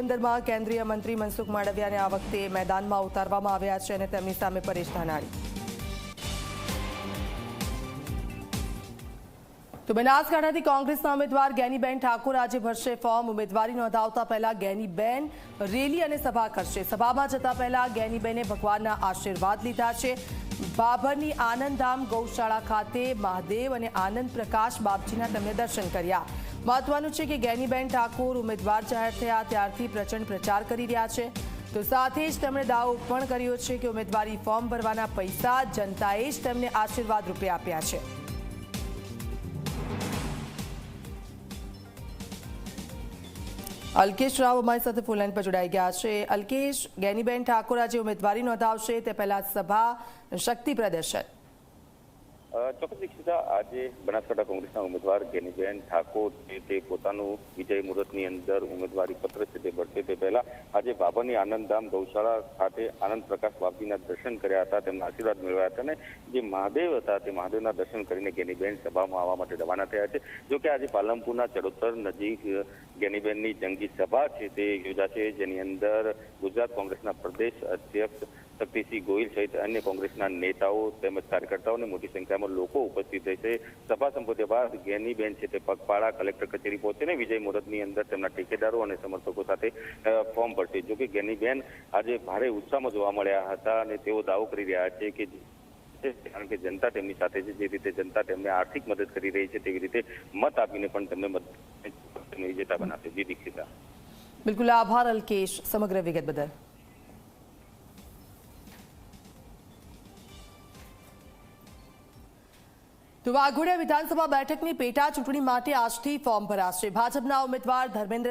પોરબંદરમાં કેન્દ્રીય મંત્રી મનસુખ માંડવિયાને આ વખતે મેદાનમાં ઉતારવામાં આવ્યા છે અને તેમની સામે પરેશ ધાનાણી. તો બનાસકાંઠાથી કોંગ્રેસના ઉમેદવાર ગેનીબેન ઠાકોર આજે ભરશે ફોર્મ. ઉમેદવારી નોંધાવતા પહેલા ગેનીબેન રેલી અને સભા કરશે. સભામાં જતા પહેલા ગેનીબેને ભગવાનના આશીર્વાદ લીધા છે. બાભરની આનંદધામ ગૌશાળા ખાતે મહાદેવ અને આનંદ પ્રકાશ બાપજીના તેમણે દર્શન કર્યા. મહત્વનું છે કે ગેનીબેન ઠાકોર ઉમેદવાર જાહેર થયા ત્યારથી પ્રચંડ પ્રચાર કરી રહ્યા છે. તો સાથે જ તેમણે દાવો પણ કર્યો છે કે ઉમેદવારી ફોર્મ ભરવાના પૈસા જનતાએ જ તેમને આશીર્વાદ રૂપે આપ્યા છે. અલ્કેશ રાવ અમારી સાથે ફોનલાઈન પર જોડાઈ ગયા છે. અલ્કેશ, ગેનીબેન ઠાકોર આજે ઉમેદવારી નોંધાવશે. તે પહેલા સભા, શક્તિ પ્રદર્શન. ચોક્કસ દીક્ષિતા આજે બનાસકાંઠા કોંગ્રેસના ઉમેદવાર ગેનીબેન ઠાકોર છે, તે પોતાનું વિજય મુહૂર્તની અંદર ઉમેદવારી પત્ર છે તે ભરશે. તે પહેલા આજે બાબાની આનંદધામ ગૌશાળા ખાતે આનંદ પ્રકાશ બાપજીના દર્શન કર્યા હતા, તેમના આશીર્વાદ મેળવ્યા હતા અને જે મહાદેવ હતા, તે મહાદેવના દર્શન કરીને ગેનીબેન સભામાં આવવા માટે રવાના થયા છે. જો કે આજે પાલનપુરના ચડોતર નજીક ગેનીબેનની જંગી સભા છે, તે યોજાશે. જેની અંદર ગુજરાત કોંગ્રેસના પ્રદેશ અધ્યક્ષ શક્તિસિંહ ગોહિલ સહિત અન્ય કોંગ્રેસના નેતાઓ તેમજ કાર્યકર્તાઓને મોટી સંખ્યામાં લોકો ઉપસ્થિત રહેશે સભા સંબોધ્યા બાદ ગેનીબેન છે તે પગપાળા, કલેક્ટર કચેરી પહોંચીને વિજય મુહૂર્તની અંદર તેમના ઠેકેદારો અને સમર્થકો સાથે ફોર્મ ભરશે. જો કે ગેનીબેન આજે ભારે ઉત્સાહમાં જોવા મળ્યા હતા અને તેઓ દાવો કરી રહ્યા છે કે કારણ કે જનતા તેમની સાથે છે. જે રીતે જનતા તેમને આર્થિક મદદ કરી રહી છે, તેવી રીતે મત આપીને પણ તેમને મત વિજેતા બનાવશે. જી દીક્ષિતા. બિલકુલ આભાર અલ્કેશ સમગ્ર વિગત બદલ. તો વાઘોડિયા વિધાનસભા બેઠકની પેટા ચૂંટણી માટે આજથી ફોર્મ ભરાશે. ભાજપના ઉમેદવાર ધર્મેન્દ્ર